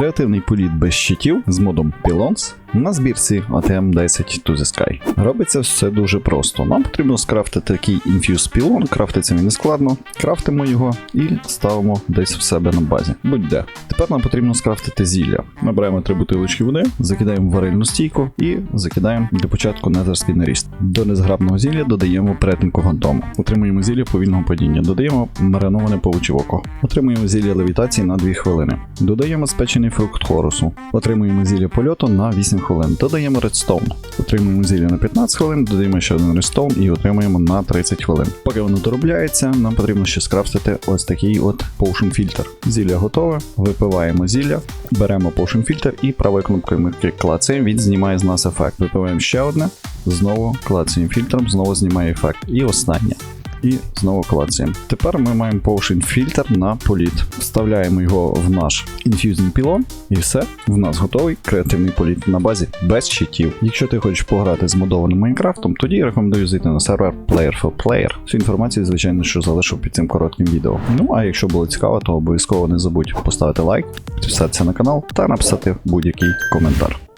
Креативний політ без щитів з модом Pylons на збірці ATM 10 to the Sky. Робиться все дуже просто. Нам потрібно скрафтити такий інфюз пілон, крафтиться не складно. Крафтимо його і ставимо десь в себе на базі. Будь-де. Тепер нам потрібно скрафтити зілля. Ми беремо три бутилочки води, закидаємо в варильну стійку і закидаємо для початку незерський наріст. До незграбного зілля додаємо перетинку фантому. Отримуємо зілля повільного падіння. Додаємо мариноване пауче око. Отримуємо зілля левітації на 2 хвилини. Додаємо спечений фрукт хорусу. Отримуємо зілля польоту на 8 хвилин. Додаємо редстоун. Отримуємо зілля на 15 хвилин, додаємо ще один редстоун і отримуємо на 30 хвилин. Поки воно доробляється, нам потрібно ще скрафтити ось такий от potion фільтр. Зілля готове, випиваємо зілля, беремо potion фільтр і правою кнопкою мирки клацаємо, він знімає з нас ефект. Випиваємо ще одне, знову клацаємо фільтром, знову знімає ефект. І останнє. І знову клацаємо. Тепер ми маємо Potion фільтр на політ. Вставляємо його в наш Infusing Pylon і все. В нас готовий креативний політ на базі без щитів. Якщо ти хочеш пограти з модованим Майнкрафтом, тоді рекомендую зайти на сервер Player for Player. Всю інформацію, звичайно, що залишу під цим коротким відео. Ну а якщо було цікаво, то обов'язково не забудь поставити лайк, підписатися на канал та написати будь-який коментар.